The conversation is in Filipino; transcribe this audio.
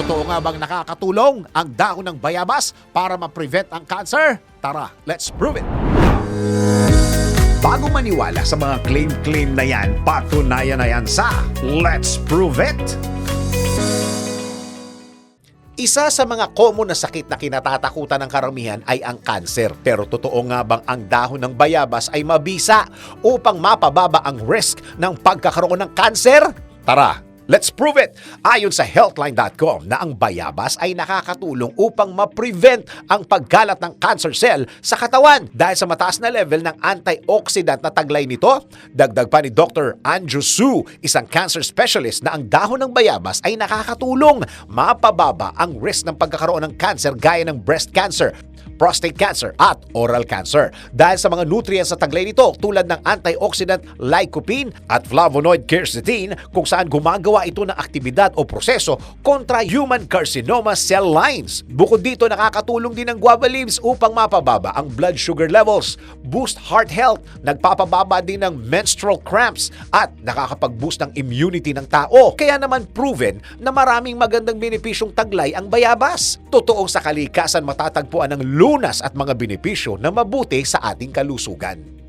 Totoo nga bang nakakatulong ang dahon ng bayabas para ma-prevent ang cancer? Tara, let's prove it! Bago maniwala sa mga claim-claim na yan, patunayan na yan sa Let's Prove It! Isa sa mga common na sakit na kinatatakutan ng karamihan ay ang cancer. Pero totoo nga bang ang dahon ng bayabas ay mabisa upang mapababa ang risk ng pagkakaroon ng cancer? Tara, let's prove it! Ayon sa healthline.com na ang bayabas ay nakakatulong upang ma-prevent ang paggalat ng cancer cell sa katawan dahil sa mataas na level ng antioxidant na taglay nito. Dagdag pa ni Dr. Andrew Su, isang cancer specialist na ang dahon ng bayabas ay nakakatulong mapababa ang risk ng pagkakaroon ng cancer gaya ng breast cancer, prostate cancer at oral cancer. Dahil sa mga nutrients sa taglay nito tulad ng antioxidant lycopene at flavonoid quercetin kung saan gumagawa ito ng aktibidad o proseso kontra human carcinoma cell lines. Bukod dito nakakatulong din ang guava leaves upang mapababa ang blood sugar levels, boost heart health, nagpapababa din ng menstrual cramps at nakakapag-boost ng immunity ng tao. Kaya naman proven na maraming magandang benepisyong taglay ang bayabas. Totoong sa kalikasan matatagpuan ng lunas at mga benepisyo na mabuti sa ating kalusugan.